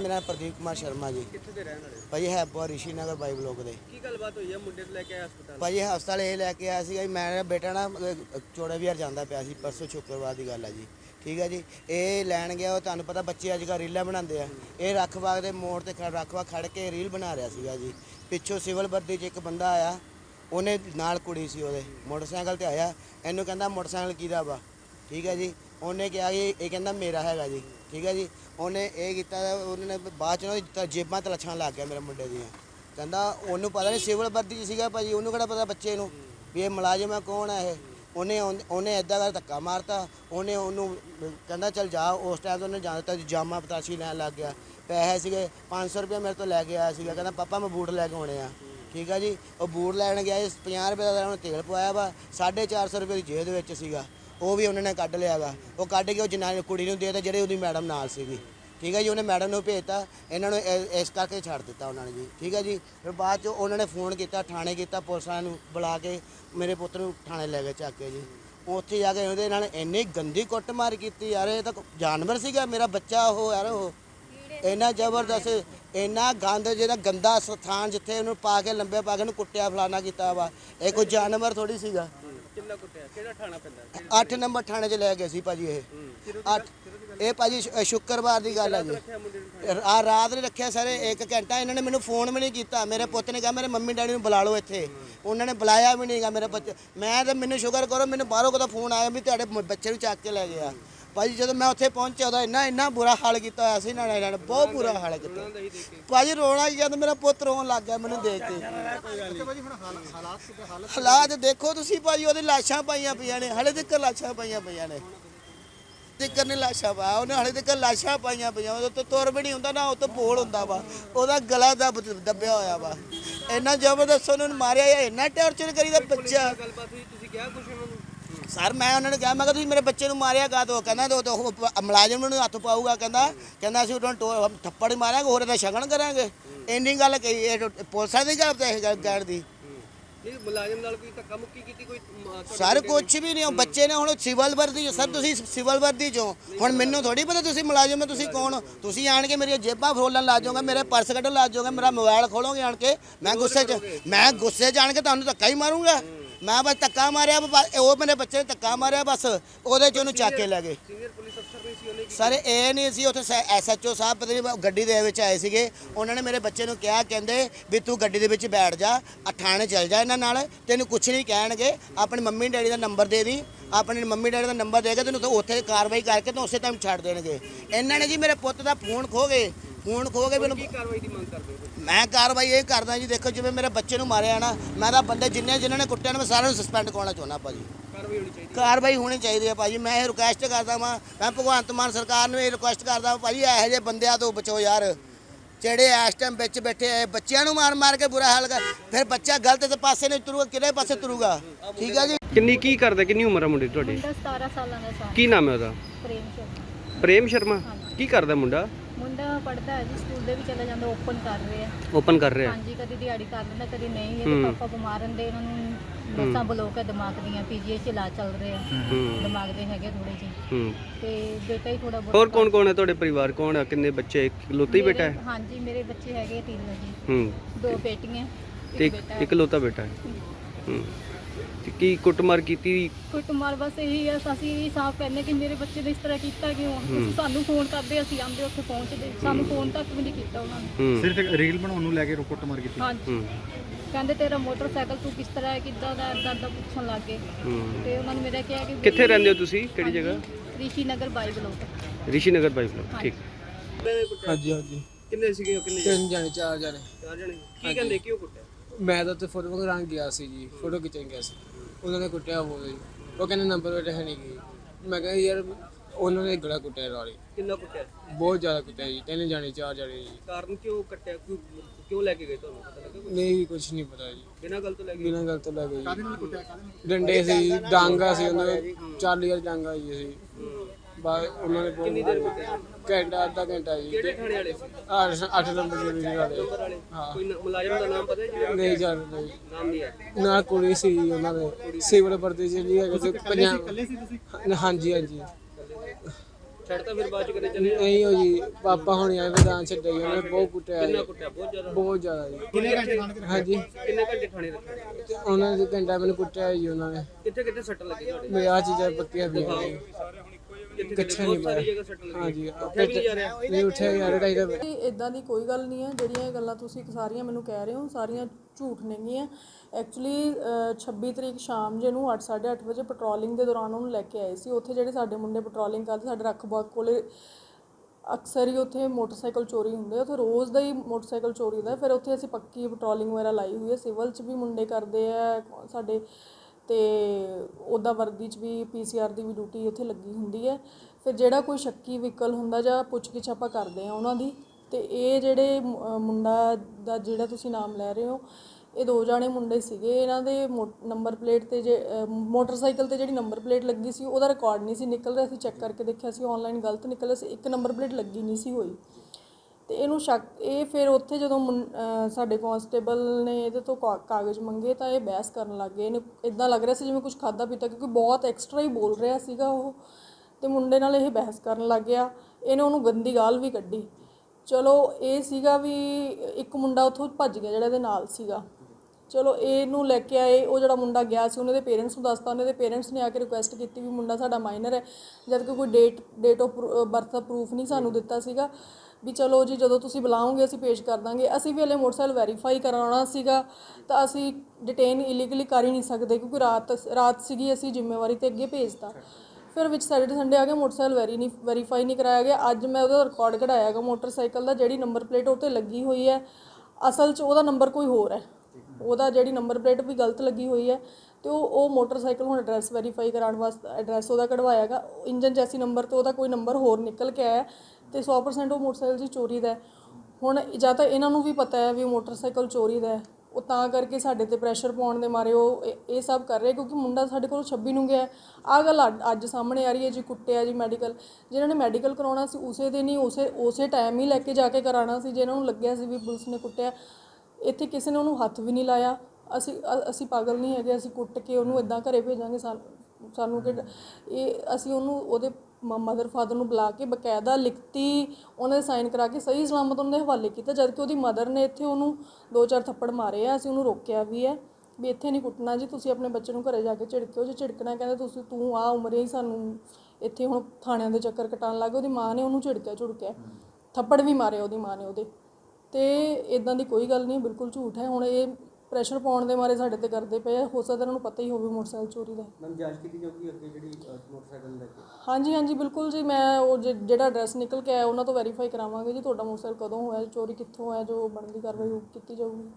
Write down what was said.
ਮੇਰਾ ਨਾਮ ਪ੍ਰਦੀਪ ਕੁਮਾਰ ਸ਼ਰਮਾ ਜੀ। ਕਿੱਥੇ ਦੇ ਰਹਿਣ ਵਾਲੇ ਭਾਜੀ ਹੈਪੋ ਰਿਸ਼ੀ ਨਗਰ ਬਾਈ ਬਲੋਕ ਦੇ। ਕੀ ਗੱਲਬਾਤ ਹੋਈ ਹੈ ਮੁੰਡੇ ਨੂੰ ਲੈ ਕੇ ਆਏ ਹਸਪਤਾਲ? ਭਾਜੀ ਹਸਪਤਾਲ ਇਹ ਲੈ ਕੇ ਆਇਆ ਸੀਗਾ ਜੀ। ਮੇਰਾ ਬੇਟਾ ਨਾ ਅਹ, ਚੋੜਾ ਵਿਹਾਰ ਜਾਂਦਾ ਪਿਆ ਸੀ। ਪਰਸੋਂ ਸ਼ੁੱਕਰਵਾਰ ਦੀ ਗੱਲ ਹੈ ਜੀ। ਠੀਕ ਹੈ ਜੀ? ਇਹ ਲੈਣ ਗਿਆ ਉਹ ਤੁਹਾਨੂੰ ਪਤਾ ਬੱਚੇ ਅੱਜ ਕੱਲ੍ਹ ਰੀਲਾਂ ਬਣਾਉਂਦੇ ਆ। ਇਹ ਰੱਖਵਾਗ ਦੇ ਮੋੜ ਤੇ ਖ- ਰੱਖਵਾਗ ਖੜ ਕੇ ਰੀਲ ਬਣਾ ਰਿਹਾ ਸੀਗਾ ਜੀ। ਪਿੱਛੋਂ ਸਿਵਲ ਵਰਦੀ 'ਚ ਇੱਕ ਬੰਦਾ ਆਇਆ। ਉਹਨੇ ਨਾਲ ਕੁੜੀ ਸੀ ਉਹਦੇ। ਮੋਟਰਸਾਈਕਲ ਤੇ ਆਇਆ। ਇਹਨੂੰ ਕਹਿੰਦਾ ਮੋਟਰਸਾਈਕਲ ਕਿਹਦਾ ਵਾ? ਠੀਕ ਹੈ ਜੀ? ਉਹਨੇ ਕਿਹਾ ਕਿ ਇਹ ਕਹਿੰਦਾ ਮੇਰਾ ਹੈਗਾ ਜੀ, ਠੀਕ ਹੈ ਜੀ। ਉਹਨੇ ਇਹ ਕੀਤਾ ਤਾਂ ਨੇ ਬਾਅਦ ਚ ਨਾ ਉਹਦੀ ਤਾਂ ਜੇਬਾਂ ਤਲਛਾਂ ਲੱਗ ਗਿਆ ਮੇਰੇ ਮੁੰਡੇ ਦੀਆਂ। ਕਹਿੰਦਾ ਉਹਨੂੰ ਪਤਾ ਨਹੀਂ ਸਿਵਲ ਵਰਦੀ 'ਚ ਸੀਗਾ ਭਾਜੀ, ਉਹਨੂੰ ਕਿਹੜਾ ਪਤਾ ਬੱਚੇ ਨੂੰ ਵੀ ਇਹ ਮੁਲਾਜ਼ਮ ਹੈ ਕੌਣ ਹੈ ਇਹ। ਉਹਨੇ ਉਹਨੇ ਐਦਾਂ ਦਾ ਧੱਕਾ ਮਾਰਤਾ। ਉਹਨੇ ਉਹਨੂੰ ਕਹਿੰਦਾ ਚੱਲ ਜਾ, ਉਸ ਟਾਈਮ ਤੋਂ ਉਹਨੇ ਜਾਣ ਦਿੱਤਾ, ਜਾਮਾ ਪਤਾਸ਼ੀ ਲੈਣ ਲੱਗ ਗਿਆ। ਪੈਸੇ ਸੀਗੇ 500 ਰੁਪਏ ਮੇਰੇ ਤੋਂ ਲੈ ਕੇ ਆਇਆ ਸੀਗਾ। ਕਹਿੰਦਾ, ਪਾਪਾ, ਮੈਂ ਬੂਟ ਲੈ ਕੇ ਆਉਣੇ ਆ। ਠੀਕ ਆ ਜੀ। ਉਹ ਬੂਟ ਲੈਣ ਗਿਆ ਇਸ 50 ਰੁਪਏ ਦਾ ਉਹਨੇ ਤੇਲ ਪਵਾਇਆ ਵਾ 450 ਰੁਪਏ ਦੀ ਜੇਬ ਦੇ ਵਿੱਚ ਸੀਗਾ। ਉਹ ਵੀ ਉਹਨਾਂ ਨੇ ਕੱਢ ਲਿਆ ਵਾ। ਉਹ ਕੱਢ ਕੇ ਉਹ ਜਨਾਨੀ ਕੁੜੀ ਨੂੰ ਦੇ ਦਿੱਤਾ, ਜਿਹੜੇ ਉਹਦੀ ਮੈਡਮ ਨਾਲ ਸੀਗੀ। ਠੀਕ ਹੈ ਜੀ, ਉਹਨੇ ਮੈਡਮ ਨੂੰ ਭੇਜਤਾ। ਇਹਨਾਂ ਨੂੰ ਇਹ- ਇਸ ਕਰਕੇ ਛੱਡ ਦਿੱਤਾ ਉਹਨਾਂ ਨੇ ਜੀ। ਠੀਕ ਹੈ ਜੀ, ਫਿਰ ਬਾਅਦ ਚ ਉਹਨਾਂ ਨੇ ਫੋਨ ਕੀਤਾ, ਥਾਣੇ ਕੀਤਾ, ਪੁਲਿਸ ਵਾਲਿਆਂ ਨੂੰ ਬੁਲਾ ਕੇ ਮੇਰੇ ਪੁੱਤ ਨੂੰ ਥਾਣੇ ਲੈ ਗਏ ਚੱਕ ਕੇ ਜੀ। ਉੱਥੇ ਜਾ ਕੇ ਉਹਦੇ ਨਾਲ ਇੰਨੀ ਗੰਦੀ ਕੁੱਟਮਾਰ ਕੀਤੀ, ਯਾਰ ਇਹ ਤਾਂ ਜਾਨਵਰ ਸੀਗਾ ਮੇਰਾ ਬੱਚਾ ਉਹ, ਯਾਰ ਉਹ। ਇੰਨਾ ਜ਼ਬਰਦਸਤ, ਇੰਨਾ ਗੰਦ, ਜਿਹੜਾ ਗੰਦਾ ਸਥਾਨ ਜਿੱਥੇ ਉਹਨੂੰ ਪਾ ਕੇ ਲੰਬੇ ਪਾ ਕੇ ਉਹਨੂੰ ਕੁੱਟਿਆ ਫਲਾਣਾ ਕੀਤਾ ਵਾ। ਇਹ ਕੋਈ ਜਾਨਵਰ ਥੋੜੀ ਸੀਗਾ। ਕਿੰਨਾ ਕੁੱਟਿਆ? ਕਿਹੜਾ ਥਾਣਾ ਪੈਂਦਾ? 8 ਨੰਬਰ ਥਾਣੇ 'ਚ ਲੈ ਗਏ ਸੀ ਭਾਜੀ ਇਹ। 8 ਇਹ ਭਾਜੀ ਸ਼ੁ- ਸ਼ੁੱਕਰਵਾਰ ਦੀ ਗੱਲ ਹੈ ਜੀ। ਆ ਰਾਤ ਨੇ ਰੱਖਿਆ ਸਾਰੇ 1 ਘੰਟਾ ਇਹਨਾਂ ਨੇ ਮੈਨੂੰ ਫੋਨ ਵੀ ਨਹੀਂ ਕੀਤਾ। ਮੇਰੇ ਪੁੱਤ ਨੇ ਕਿਹਾ ਮੇਰੇ ਮੰਮੀ ਡੈਡੀ ਨੂੰ ਬੁਲਾ ਲਓ ਇੱਥੇ। ਉਹਨਾਂ ਨੇ ਬੁਲਾਇਆ ਵੀ ਨਹੀਂਗਾ ਮੇਰੇ ਬੱਚੇ। ਮੈਂ ਤਾਂ ਮੈਨੂੰ ਸ਼ੁਕਰ ਕਰੋ ਮੈਨੂੰ ਬਾਹਰੋਂ ਕਦੋਂ ਫੋਨ ਆਇਆ ਵੀ ਤੁਹਾਡੇ ਮ- ਬੱਚੇ ਨੂੰ ਚੱਕ ਕੇ ਲੈ ਗਿਆ। ਭਾਜੀ ਜਦੋਂ ਮੈਂ ਉੱਥੇ ਪਹੁੰਚਿਆ ਉਹਦਾ ਇੰਨਾ ਇੰਨਾ ਬੁਰਾ ਹਾਲ ਕੀਤਾ ਹੋਇਆ ਸੀ ਨੇ ਇਹਨਾਂ ਨੇ ਬਹੁਤ ਬੁਰਾ ਹਾਲ ਕੀਤਾ। ਦਾ ਭਾਜੀ ਰੋਣਾ ਹੀ ਜਦ ਮੇਰਾ ਪੁੱਤ ਰੋਣ ਲੱਗ ਗਿਆ ਮੈਨੂੰ ਦੇਖ ਕੇ। ਹਾਲਾਤ ਦੇਖੋ ਤੁਸੀਂ ਭਾਜੀ ਉਹਦੀ ਲਾਸ਼ਾਂ ਪਾਈਆਂ ਪਈਆਂ ਨੇ ਹਲੇ ਤੱਕ ਲਾਸ਼ਾਂ ਪਾਈਆਂ ਪਈਆਂ ਨੇ। ਤੱਕ ਨੇ ਲਾਸ਼ਾਂ ਪਾ ਉਹਨੇ ਹਲੇ ਤੱਕ ਲਾਸ਼ਾਂ ਪਾਈਆਂ ਪਈਆਂ ਉਹਦੇ ਤੋਂ ਤੁਰ ਵੀ ਨਹੀਂ ਹੁੰਦਾ ਨਾ ਉਹ ਤੋਂ ਬੋਲ ਹੁੰਦਾ ਵਾ ਉਹਦਾ ਗਲਾ ਦੱਬ ਦੱਬਿਆ ਹੋਇਆ ਵਾ। ਇੰਨਾ ਜ਼ਬਰਦਸਤ ਉਹਨੂੰ ਮਾਰਿਆ ਇੰਨਾ ਟੌਰਚਰ ਕਰੀਦਾ ਬੱਚਾ। ਗੱਲਬਾਤ ਹੋਈ ਤੁਸੀਂ ਕਿਹਾ ਕੁਛ ਉਹਨਾਂ ਨੂੰ? ਸਰ ਮੈਂ ਉਹਨਾਂ ਨੂੰ ਕਿਹਾ ਮੈਂ ਕਿਹਾ ਤੁਸੀਂ ਮੇਰੇ ਬੱਚੇ ਨੂੰ ਮਾਰਿਆ ਕਾ ਦੋ ਕਹਿੰਦਾ ਤਾਂ ਪ- ਮੁਲਾਜ਼ਮ ਨੂੰ ਹੱਥ ਪਾਊਗਾ। ਕਹਿੰਦਾ ਕਹਿੰਦਾ ਅਸੀਂ ਉਹਨਾਂ ਟੋ ਥੱਪੜ ਹੀ ਮਾਰਾਂਗੇ ਹੋਰ ਤਾਂ ਸ਼ਗਨ ਕਰਾਂਗੇ। ਇੰਨੀ ਗੱਲ ਕਹੀ ਇਹ ਪੁਲਿਸਾਂ ਦੀ ਗੱਲ ਤੇ ਇਹ ਗੱਲ ਦੀ। ਨਹੀਂ ਮੁਲਾਜ਼ਮ ਨਾਲ ਕੋਈ ਧੱਕਾ ਮੁੱਕੀ ਕੀਤੀ ਕੋਈ ਸਰ ਕੁਝ ਵੀ ਨਹੀਂ ਉਹ ਬੱਚੇ ਨੇ ਹੁਣ ਸਿਵਲ ਵਰਦੀ ਸਰ ਤੁਸੀਂ ਸਿਵਲ ਵਰਦੀ ਚੋਂ। ਹੁਣ ਮੈਨੂੰ ਥੋੜੀ ਪਤਾ ਤੁਸੀਂ ਮੁਲਾਜ਼ਮ ਹੋ ਤੁਸੀਂ ਕੌਣ? ਤੁਸੀਂ ਆਣ ਕੇ ਮੇਰੀਆਂ ਜੇਬਾਂ ਫਰੋਲਣ ਲੱਗ ਜਾਓਗੇ ਮੇਰੇ ਪਰਸ ਕੱਢਣ ਲੱਗ ਜਾਓਗੇ ਮੇਰਾ ਮੋਬਾਈਲ ਖੋਲੋਗੇ ਆਣ ਕੇ ਮੈਂ ਗੁੱਸੇ 'ਚ ਮੈਂ ਗੁੱਸੇ 'ਚ ਆਣ ਕੇ ਤੁਹਾਨੂੰ ਧੱਕਾ ਹੀ ਮਾਰੂੰਗਾ। ਮੈਂ ਬਸ ਧੱਕਾ ਮਾਰਿਆ ਬਸ ਉਹ ਮੇਰੇ ਬੱਚੇ ਨੇ ਧੱਕਾ ਮਾਰਿਆ ਬਸ ਉਹਦੇ 'ਚ ਉਹਨੂੰ ਚੱਕ ਕੇ ਲੈ ਗਏ। ਸੀਨੀਅਰ ਪੁਲਿਸ ਅਫਸਰ ਨਹੀਂ ਸੀ ਉਹਨੇ ਕੀ ਸਰ ਇਹ ਨਹੀਂ ਸੀ ਉੱਥੇ ਐਸਐਚਓ ਸਾਹਿਬ ਪਤਾ ਨਹੀਂ ਗੱਡੀ ਦੇ ਵਿੱਚ ਆਏ ਸੀਗੇ ਉਹਨਾਂ ਨੇ ਮੇਰੇ ਬੱਚੇ ਨੂੰ ਕਿਹਾ ਕਹਿੰਦੇ ਵੀ ਤੂੰ ਗੱਡੀ ਦੇ ਵਿੱਚ ਬੈਠ ਜਾ ਥਾਣੇ ਚੱਲ ਜਾ ਇਹਨਾਂ ਨਾਲ ਤੈਨੂੰ ਕੁਝ ਨਹੀਂ ਕਹਿਣਗੇ ਆਪਣੀ ਮੰਮੀ ਡੈਡੀ ਦਾ ਨੰਬਰ ਦੇ ਦੀ ਆਪਣੇ ਮੰਮੀ ਡੈਡੀ ਦਾ ਨੰਬਰ ਦੇ ਕੇ ਤੈਨੂੰ ਉੱਥੇ- ਉੱਥੇ ਕਾਰਵਾਈ ਕਰਕੇ ਤੇ ਉਸੇ ਟਾਈਮ ਛੱਡ ਦੇਣਗੇ। ਇਹਨਾਂ ਨੇ ਜੀ ਮੇਰੇ ਪੁੱਤ ਦਾ ਫੋਨ ਖੋ ਗਏ ਫੋਨ ਖੋ ਕੇ ਮੈਨੂੰ ਕੀ ਕਾਰਵਾਈ ਦੀ ਮੰਗ ਕਰਦੇ ਹੋ ਮੈਂ ਕਾਰਵਾਈ ਇਹ ਕਰਦਾ ਜੀ ਦੇਖੋ ਜਿਵੇਂ ਮੇਰੇ ਬੱਚੇ ਨੂੰ ਮਾਰਿਆ ਨਾ ਮੈਂ ਤਾਂ ਬੰਦੇ ਜਿੰਨੇ ਜਿਨ੍ਹਾਂ ਨੇ ਕੁੱਟਿਆ ਨੇ ਮੈਂ ਸਾਰਿਆਂ ਨੂੰ ਸਸਪੈਂਡ ਕਰਾਉਣਾ ਚਾਹੁੰਦਾ ਭਾਜੀ ਕਾਰਵਾਈ ਹੋਣੀ ਚਾਹੀਦੀ ਕਾਰਵਾਈ ਹੋਣੀ ਚਾਹੀਦੀ ਹੈ ਭਾਜੀ ਮੈਂ ਇਹ ਰਿਕੁਐਸਟ ਕਰਦਾ ਵਾਂ ਮੈਂ ਭਗਵੰਤ ਮਾਨ ਸਰਕਾਰ ਨੂੰ ਇਹ ਰਿਕੁਐਸਟ ਕਰਦਾ ਭਾਜੀ ਇਹੋ ਜਿਹੇ ਬੰਦਿਆਂ ਤੋਂ ਬਚੋ ਯਾਰ। ਜਿਹੜੇ ਇਸ ਟਾਈਮ ਵਿੱਚ ਬੈਠੇ ਆ ਬੱਚਿਆਂ ਨੂੰ ਮਾਰ ਮਾਰ ਕੇ ਬੁਰਾ ਹਾਲ ਕਰ ਫਿਰ ਬੱਚਾ ਗਲਤ ਤੇ ਪਾਸੇ ਨਹੀਂ ਤੁਰੂਗਾ ਕਿਹੜੇ ਪਾਸੇ ਤੁਰੂਗਾ? ਠੀਕ ਹੈ ਜੀ? ਕਿੰਨੀ ਕੀ ਕਰਦਾ ਕਿੰਨੀ ਉਮਰ ਹੈ ਮੁੰਡੇ ਦੀ ਤੁਹਾਡੀ? ਮੁੰਡਾ 17 ਸਾਲਾਂ ਦਾ ਸਾਂ ਕੀ ਨਾਮ ਹੈ ਉਹਦਾ? ਪ੍ਰੇਮ ਸ਼ਰਮਾ। ਪ੍ਰੇਮ ਸ਼ਰਮਾ? ਕੀ ਕਰਦਾ ਮੁੰਡਾ? ਮੁੰਡਾ ਪੜਦਾ ਹੈ ਜੀ ਸਕੂਲ ਦੇ ਵੀ ਚਲਾ ਜਾਂਦਾ ਓਪਨ ਕਰ ਰਿਹਾ ਓਪਨ ਕਰ ਰਿਹਾ ਹਾਂਜੀ ਕਦੀ ਦਿਹਾੜੀ ਕਰ ਲੈਂਦਾ ਕਦੀ ਨਹੀਂ ਇਹਦੇ ਪਾਪਾ ਬਿਮਾਰ ਹੁੰਦੇ ਇਹਨਾਂ ਨੂੰ ਨਸਾਂ ਬਲੋਕ ਹੈ ਦਿਮਾਗ ਦੀਆਂ ਪੀਜੀਆਈ ਚ ਇਲਾਜ ਚੱਲ ਰਿਹਾ ਹੂੰ। ਦਿਮਾਗ ਦੇ ਹੈਗੇ ਥੋੜੇ ਜਿਹੇ। ਹੂੰ। ਤੇ ਬੇਟਾ ਹੀ ਥੋੜਾ ਬਹੁਤ ਹੋਰ ਕੌਣ ਕੌਣ ਹੈ ਤੁਹਾਡੇ ਪਰਿਵਾਰ? ਕੌਣ ਹੈ ਕਿੰਨੇ ਬੱਚੇ? ਇਕਲੌਤਾ ਹੀ ਬੇਟਾ ਹੈ? ਹਾਂਜੀ ਮੇਰੇ ਬੱਚੇ ਹੈਗੇ ਤਿੰਨ ਜੀ। ਹੂੰ। ਦੋ ਬੇਟੀਆਂ ਇੱਕ ਬੇਟਾ। ਇਕਲੌਤਾ ਬੇਟਾ ਹੈ। ਹੂੰ। ਤੇ ਕੀ ਕੁੱਟਮਾਰ ਕੀਤੀ? ਕੁੱਟਮਾਰ ਬਸ ਇਹੀ ਹੈ ਅਸੀਂ ਇਹ ਸਾਫ਼ ਕਹਿੰਦੇ ਕਿ ਮੇਰੇ ਬੱਚੇ ਨੇ ਇਸ ਤਰ੍ਹਾਂ ਕੀਤਾ ਕਿਉਂ? ਤੁਸੀਂ ਸਾਨੂੰ ਫੋਨ ਕਰਦੇ ਅਸੀਂ ਆਂਦੇ ਉੱਥੇ ਪਹੁੰਚਦੇ। ਸਾਨੂੰ ਫੋਨ ਤੱਕ ਵੀ ਨਹੀਂ ਕੀਤਾ ਉਹਨਾਂ ਨੇ। ਹੂੰ। ਸਿਰਫ ਇੱਕ ਰੀਲ ਬਣਾਉਣ ਨੂੰ ਲੈ ਕੇ ਰੁਕਟ ਮਾਰ ਕੀਤੀ। ਹਾਂਜੀ। ਹੂੰ। ਕਹਿੰਦੇ ਤੇਰਾ ਮੋਟਰਸਾਈਕਲ ਤੂੰ ਕਿਸ ਤਰ੍ਹਾਂ ਹੈ ਕਿੱਦਾਂ ਦਾ ਏਦਾਂ ਦਾ ਪੁੱਛਣ ਲੱਗ ਗਏ। ਹੂੰ। ਤੇ ਉਹਨਾਂ ਨੇ ਮੇਰਾ ਕਿਹਾ ਕਿ ਵੀ- ਕਿੱਥੇ ਰਹਿੰਦੇ ਹੋ ਤੁਸੀਂ? ਕਿਹੜੀ ਜਗ੍ਹਾ? ਰਿਸ਼ੀ ਨਗਰ ਬਾਈ ਬਲੋਕ। ਰਿਸ਼ੀ ਨਗਰ ਬਾਈ ਬਲਾਕ ਠੀਕ। ਹਾਂਜੀ। ਹਾਂਜੀ ਕਿੰਨੇ ਸੀਗੇ ਉਹ ਕਿੰਨੇ ਤਿੰਨ ਜਾਣੇ? ਚਾਰ ਜਾਣੇ। ਚਾਰ ਜਣੇ। ਕੀ ਕਹਿੰਦੇ ਕਿਉਂ ਕੁੱਟਿਆ? ਮੈਂ ਤਾਂ ਉੱਥੇ ਫੋਟੋ ਕਰਾਉਣ ਗਿਆ ਸੀ ਜੀ। ਫੋਟੋ ਖਿੱਚਣ ਗਿਆ ਸੀ। ਉਹਨਾਂ ਨੇ ਕੁੱਟਿਆ ਜੀ ਉਹ ਕਹਿੰਦੇ ਨੰਬਰ ਵੇਟ ਹੈ ਨਹੀਂ ਗਈ ਮੈਂ ਕਿਹਾ ਯਾਰ ਉਹਨਾਂ ਨੇ ਗਲਾ ਕੁੱਟਿਆ ਰਾਲੀ। ਕਿੰਨਾ ਕੁੱਟਿਆ? ਬਹੁਤ ਜ਼ਿਆਦਾ ਕੁੱਟਿਆ ਜੀ ਤਿੰਨ ਜਾਣੇ ਚਾਰ ਜਾਣੇ ਜੀ। ਕਾਰਨ ਕਿਉਂ ਕੱਟਿਆ? ਕਿਉਂ ਕਿਉਂ ਲੈ ਕੇ ਗਏ ਤੁਹਾਨੂੰ ਪਤਾ ਲੱਗਾ ਕੋਈ? ਨਹੀਂ ਕੁਝ ਨਹੀਂ ਪਤਾ ਜੀ। ਬਿਨਾਂ ਗੱਲ ਤੋਂ ਲੈ ਕੇ? ਬਿਨਾਂ ਗੱਲ ਤੋਂ ਲੈ ਗਏ ਜੀ। ਡੰਡੇ ਸੀ ਡਾਂਗਾ ਸੀ ਉਹਨਾਂ ਦੇ। ਚਾਲੀ ਵਾਲੀ ਡਾਂਗਾ ਜੀ। ਸੀ ਬਾਅਦ ਉਹਨਾਂ ਨੇ ਕਿੰਨੀ ਦੇਰ ਘੰਟਾ ਅੱਧਾ ਘੰਟਾ ਜੀ। ਕਿਹੜੇ ਥਾਣੇ ਵਾਲੇ? ਸੀ ਅੱਠ ਅੱਠ ਨੰਬਰ ਦੇ ਵਾਲੇ। ਹਾਂ। ਕੋਈ ਮੁਲਾਜ਼ਮ ਦਾ ਨਾਮ ਪਤਾ ਜਿਹੜਾ? ਨਹੀਂ ਜਾਣਦੇ ਜੀ। ਨਾਮ ਨਹੀਂ ਹੈ। ਨਾ ਕੁੜੀ ਸੀ ਉਹਨਾਂ ਦੇ। ਸਿਵਲ ਵਰਦੀ ਚ ਜੀ ਹੈਗੇ ਸੀ ਪੰਜਾਬ ਹਾਂਜੀ ਹਾਂਜੀ। ਛੱਡਤਾ ਫਿਰ ਬਾਅਦ ਚ ਕਰੇ ਚਲੇ ਨਹੀਂ ਹੋ ਜੀ ਪਾਪਾ ਹੁਣ ਆਏ ਵਿਧਾਨ ਛੱਡੇ ਉਹਨੇ ਬਹੁਤ ਕੁੱਟਿਆ ਬਹੁਤ ਜ਼ਿਆਦਾ। ਬਹੁਤ ਜ਼ਿਆਦਾ ਜੀ। ਕਿੰਨੇ ਘੰਟੇ ਖਾਣ ਕੇ ਹਾਂਜੀ। ਕਿੰਨੇ ਘੰਟੇ ਥਾਣੇ ਰੱਖਿਆ? ਤੇ ਉਹਨਾਂ ਦੇ ਘੰਟਾ ਮੈਨੂੰ ਕੁੱਟਿਆ ਜੀ ਉਹਨਾਂ ਨੇ। ਕਿੱਥੇ ਕਿੱਥੇ ਸੱਟ ਲੱਗੀ ਤੁਹਾਡੇ? ਵੀ ਆਹ ਚੀਜ਼ਾਂ ਪੱਕੀਆਂ ਵੀ ਕਿੱਥੇ ਕੱਛਾ ਨਹੀਂ ਲੱਗੀ। ਹਾਂਜੀ ਵੀ ਨਹੀਂ ਜਾ ਰਿਹਾ। ਨਹੀਂ ਉੱਠਿਆ ਯਾਰ ਢਾਈ ਦਾ ਇਦਾਂ ਦੀ ਕੋਈ ਗੱਲ ਨਹੀਂ ਹੈ। ਜਿਹੜੀਆਂ ਇਹ ਗੱਲਾਂ ਤੁਸੀਂ ਸਾਰੀਆਂ ਮੈਨੂੰ ਕਹਿ ਰਹੇ ਹੋ ਸਾਰੀਆਂ ਝੂਠ ਨੇਗੀਆਂ। ਐਕਚੁਅਲੀ 26 ਤਰੀਕ ਸ਼ਾਮ ਜੇ ਨੂੰ 8:30 ਵਜੇ ਪੈਟਰੋਲਿੰਗ ਦੇ ਦੌਰਾਨ ਉਹਨੂੰ ਲੈ ਕੇ ਆਏ ਸੀ। ਉੱਥੇ ਜਿਹੜੇ ਸਾਡੇ ਮੁੰਡੇ ਪੈਟਰੋਲਿੰਗ ਕਰਦੇ ਸਾਡੇ ਰਖਬਾਗ ਕੋਲੇ ਅਕਸਰ ਹੀ ਉੱਥੇ ਮੋਟਰਸਾਈਕਲ ਚੋਰੀ ਹੁੰਦੇ ਆ। ਉੱਥੇ ਰੋਜ਼ ਦਾ ਹੀ ਮੋਟਰਸਾਈਕਲ ਚੋਰੀ ਹੁੰਦਾ ਫਿਰ ਉੱਥੇ ਅਸੀਂ ਪੱਕੀ ਪੈਟਰੋਲਿੰਗ ਵਗੈਰਾ ਲਾਈ ਹੋਈ ਹੈ। ਸਿਵਲ 'ਚ ਵੀ ਮੁੰਡੇ ਕਰਦੇ ਆ ਸਾਡੇ ਅਤੇ ਉਹਦਾ ਵਰਦੀ 'ਚ ਵੀ ਪੀ ਸੀ ਆਰ ਦੀ ਵੀ ਡਿਊਟੀ ਉੱਥੇ ਲੱਗੀ ਹੁੰਦੀ ਹੈ। ਫਿਰ ਜਿਹੜਾ ਕੋਈ ਸ਼ੱਕੀ ਵਹੀਕਲ ਹੁੰਦਾ ਜਾਂ ਪੁੱਛਗਿੱਛ ਆਪਾਂ ਕਰਦੇ ਹਾਂ ਉਹਨਾਂ ਦੀ ਅਤੇ ਇਹ ਜਿਹੜੇ ਮੁੰਡਾ ਦਾ ਜਿਹੜਾ ਤੁਸੀਂ ਨਾਮ ਲੈ ਰਹੇ ਹੋ, ਇਹ ਦੋ ਜਾਣੇ ਮੁੰਡੇ ਸੀਗੇ। ਇਹਨਾਂ ਦੇ ਨੰਬਰ ਪਲੇਟ ਤੇ ਜੇ ਮੋਟਰਸਾਈਕਲ ਤੇ ਜਿਹੜੀ ਨੰਬਰ ਪਲੇਟ ਲੱਗੀ ਸੀ, ਉਹਦਾ ਰਿਕਾਰਡ ਨਹੀਂ ਸੀ ਨਿਕਲ ਰਿਹਾ। ਸੀ ਚੈੱਕ ਕਰਕੇ ਦੇਖਿਆ ਸੀ ਆਨਲਾਈਨ ਗਲਤ ਨਿਕਲਿਆ ਸੀ। ਇੱਕ ਨੰਬਰ ਪਲੇਟ ਲੱਗੀ ਨਹੀਂ ਸੀ ਹੋਈ। ਤੇ ਇਹਨੂੰ ਸ਼ੱਕ, ਇਹ ਫਿਰ ਉੱਥੇ ਜਦੋਂ ਮੁੰ- ਸਾਡੇ ਕਾਂਸਟੇਬਲ ਨੇ ਇਹਦੇ ਤੋਂ ਕਾ- ਕਾਗਜ਼ ਮੰਗੇ ਤਾਂ ਇਹ ਬਹਿਸ ਕਰਨ ਲੱਗ ਗਏ। ਇਹਨੂੰ ਇਦਾਂ ਲੱਗ ਰਿਹਾ ਸੀ ਜਿਵੇਂ ਕੁਝ ਖਾਦਾ ਪੀਤਾ, ਕਿਉਂਕਿ ਬਹੁਤ ਐਕਸਟਰਾ ਹੀ ਬੋਲ ਰਿਹਾ ਸੀਗਾ ਉਹ। ਤੇ ਮੁੰਡੇ ਨਾਲ ਇਹ ਬਹਿਸ ਕਰਨ ਲੱਗ ਗਿਆ। ਇਹਨੇ ਉਹਨੂੰ ਗੰਦੀ ਗਾਲ ਵੀ ਕੱਢੀ। ਚਲੋ, ਇਹ ਸੀਗਾ ਵੀ ਇੱਕ ਮੁੰਡਾ ਉੱਥੋਂ ਭੱਜ ਗਿਆ ਜਿਹੜਾ ਇਹਦੇ ਨਾਲ ਸੀਗਾ। ਚਲੋ, ਇਹਨੂੰ ਲੈ ਕੇ ਆਏ। ਉਹ ਜਿਹੜਾ ਮੁੰਡਾ ਗਿਆ ਸੀ, ਉਹਨਾਂ ਦੇ ਪੇਰੈਂਟਸ ਨੂੰ ਦੱਸਤਾ। ਉਹਨਾਂ ਦੇ ਪੇਰੈਂਟਸ ਨੇ ਆ ਕੇ ਰਿਕੁਐਸਟ ਕੀਤੀ ਵੀ ਮੁੰਡਾ ਸਾਡਾ ਮਾਈਨਰ ਹੈ। ਜਦ ਕਿ ਕੋਈ ਡੇਟ ਡੇਟ ਆਫ ਬਰਥ ਦਾ ਪ੍ਰੂਫ ਨਹੀਂ ਸਾਨੂੰ ਦਿੱਤਾ ਸੀਗਾ। ਵੀ ਚਲੋ ਜੀ, ਜਦੋਂ ਤੁਸੀਂ ਬੁਲਾਓਗੇ, ਅਸੀਂ ਪੇਸ਼ ਕਰ ਦਾਂਗੇ। ਅਸੀਂ ਵੀ ਹਲੇ ਮੋਟਰਸਾਈਕਲ ਵੈਰੀਫਾਈ ਕਰਾਉਣਾ ਸੀਗਾ, ਤਾਂ ਅਸੀਂ ਡਿਟੇਨ ਇਲੀਗਲੀ ਕਰ ਹੀ ਨਹੀਂ ਸਕਦੇ, ਕਿਉਂਕਿ ਰਾਤ ਰਾਤ ਸੀਗੀ, ਅਸੀਂ ਜ਼ਿੰਮੇਵਾਰੀ ਤੇ ਅੱਗੇ ਭੇਜਤਾ। ਫਿਰ ਵਿੱਚ ਸੈਟਰਡੇ ਸੰਡੇ ਆ ਕੇ ਮੋਟਰਸਾਈਕਲ ਵੈਰੀ ਨਹੀਂ ਵੈਰੀਫਾਈ ਨਹੀਂ ਕਰਾਇਆ ਗਿਆ। ਅੱਜ ਮੈਂ ਉਹਦਾ ਰਿਕਾਰਡ ਕਢਾਇਆਗਾ ਮੋਟਰਸਾਈਕਲ ਦਾ, ਜਿਹੜੀ ਨੰਬਰ ਪਲੇਟ ਉਹ 'ਤੇ ਲੱਗੀ ਹੋਈ ਹੈ। ਅਸਲ 'ਚ ਉਹਦਾ ਨੰਬਰ ਕੋਈ ਹੋਰ ਹੈ। ਉਹਦਾ ਜਿਹੜੀ ਨੰਬਰ ਪਲੇਟ ਵੀ ਗਲਤ ਲੱਗੀ ਹੋਈ ਹੈ। ਤੇ ਉਹ ਉਹ ਮੋਟਰਸਾਈਕਲ ਹੁਣ ਐਡਰੈਸ ਵੈਰੀਫਾਈ ਕਰਾਉਣ ਵਾਸਤੇ ਐਡਰੈਸ ਉਹਦਾ ਕਢਵਾਇਆਗਾ। ਇੰਜਨ ਜੈਸੀ ਨੰਬਰ ਤੇ ਉਹਦਾ ਕੋਈ ਨੰਬਰ ਹੋਰ ਨਿਕਲ ਕੇ ਆਇਆ ਤੇ 100% ਉਹ ਮੋਟਰਸਾਈਕਲ ਜੀ ਚੋਰੀ ਦਾ ਹੁਣ ਜਾਂ ਤਾਂ ਇਹਨਾਂ ਨੂੰ ਵੀ ਪਤਾ ਹੈ ਵੀ ਮੋਟਰਸਾਈਕਲ ਚੋਰੀ ਦਾ ਉਹ ਤਾਂ ਕਰਕੇ ਸਾਡੇ ਤੇ ਪ੍ਰੈਸ਼ਰ ਪਾਉਣ ਦੇ ਮਾਰੇ ਉਹ ਇਹ- ਇਹ ਸਭ ਕਰ ਰਹੇ ਕਿਉਂਕਿ ਮੁੰਡਾ ਸਾਡੇ ਕੋਲ 26 ਨੂੰ ਗਿਆ। ਆ ਗੱਲ ਅੱਜ- ਅੱਜ ਸਾਹਮਣੇ ਆ ਰਹੀ ਹੈ ਜੀ, ਕੁੱਟਿਆ ਜੀ ਮੈਡੀਕਲ ਜਿਹਨਾਂ ਨੇ ਮੈਡੀਕਲ ਕਰਾਉਣਾ ਸੀ, ਉਸੇ ਦਿਨ ਹੀ ਉਸੇ ਉਸੇ ਟਾਈਮ ਹੀ ਲੈ ਕੇ ਜਾ ਕੇ ਕਰਾਉਣਾ ਸੀ। ਜਿਹਨਾਂ ਨੂੰ ਲੱਗਿਆ ਸੀ ਵੀ ਪੁਲਿਸ ਨੇ ਕੁੱਟਿਆ। ਇੱਥੇ ਕਿਸੇ ਨੇ ਉਹਨੂੰ ਹੱਥ ਵੀ ਨਹੀਂ ਲਾਇਆ। ਅਸੀਂ, ਅ- ਅਸੀਂ ਪਾਗਲ ਨਹੀਂ ਹੈਗੇ, ਅਸੀਂ ਕੁੱਟ ਕੇ ਉਹਨੂੰ ਇੱਦਾਂ ਘਰੇ ਭੇਜਾਂਗੇ ਸਾਨੂੰ ਸਾਨੂੰ ਕਿ ਇਹ ਅਸੀਂ ਉਹਨੂੰ, ਉਹਦੇ ਮਦਰ ਫਾਦਰ ਨੂੰ ਬੁਲਾ ਕੇ ਬਕਾਇਦਾ ਲਿਖਤੀ, ਉਹਨਾਂ ਦੇ ਸਾਈਨ ਕਰਾ ਕੇ ਸਹੀ ਸਲਾਮਤ ਉਹਨਾਂ ਦੇ ਹਵਾਲੇ ਕੀਤਾ, ਜਦ ਕਿ ਉਹਦੀ ਮਦਰ ਨੇ ਇੱਥੇ ਉਹਨੂੰ ਦੋ ਚਾਰ ਥੱਪੜ ਮਾਰੇ ਆ, ਅਸੀਂ ਉਹਨੂੰ ਰੋਕਿਆ ਵੀ ਹੈ, ਵੀ ਇੱਥੇ ਨਹੀਂ ਕੁੱਟਣਾ ਜੀ, ਤੁਸੀਂ ਆਪਣੇ ਬੱਚੇ ਨੂੰ ਘਰੇ ਜਾ ਕੇ ਝਿੜਕਿਓ, ਜੇ ਝਿੜਕਣਾ ਕਹਿੰਦੇ ਤੁਸੀਂ, ਤੂੰ ਆ ਉਮਰੇ ਹੀ ਸਾਨੂੰ ਇੱਥੇ ਹੁਣ ਥਾਣਿਆਂ ਦੇ ਚੱਕਰ ਕਟਾਉਣ ਲੱਗ ਗਏ, ਉਹਦੀ ਮਾਂ ਨੇ ਉਹਨੂੰ ਝਿੜਕਿਆ, ਝੁੜਕਿਆ, ਥੱਪੜ ਵੀ ਮਾਰੇ ਉਹਦੀ ਮਾਂ ਨੇ ਉਹਦੇ, ਤੇ ਇਦਾਂ ਦੀ ਕੋਈ ਗੱਲ ਨਹੀਂ, ਬਿਲਕੁਲ ਝੂਠ ਹੈ, ਹੁਣ ਇਹ ਪ੍ਰੈਸ਼ਰ ਪਾਉਣ ਦੇ ਮਾਰੇ ਸਾਡੇ ਤੇ ਕਰਦੇ ਪਏ ਆ। ਹੋ ਸਕਦਾ ਇਹਨਾਂ ਨੂੰ ਪਤਾ ਹੀ ਹੋਵੇ ਮੋਟਰਸਾਈਕਲ ਚੋਰੀ ਦਾ। ਮੈਮ ਜਾਂਚ ਕੀਤੀ ਜਾਊਗੀ ਅੱਗੇ ਜਿਹੜੀ ਮੋਟਰਸਾਈਕਲ ਲੈ ਕੇ? ਹਾਂਜੀ ਹਾਂਜੀ ਬਿਲਕੁਲ ਜੀ। ਮੈਂ ਉਹ ਜਿ- ਜਿਹੜਾ ਐਡਰੈਸ ਨਿਕਲ ਕੇ ਆਇਆ ਉਹਨਾਂ ਤੋਂ ਵੈਰੀਫਾਈ ਕਰਾਵਾਂਗੇ ਜੀ ਤੁਹਾਡਾ ਮੋਟਰਸਾਈਕਲ ਕਦੋਂ ਹੋਇਆ ਚੋਰੀ ਕਿੱਥੋਂ ਹੋਇਆ ਜੋ ਬਣਦੀ ਕਾਰਵਾਈ ਉਹ ਕੀਤੀ ਜਾਊਗੀ।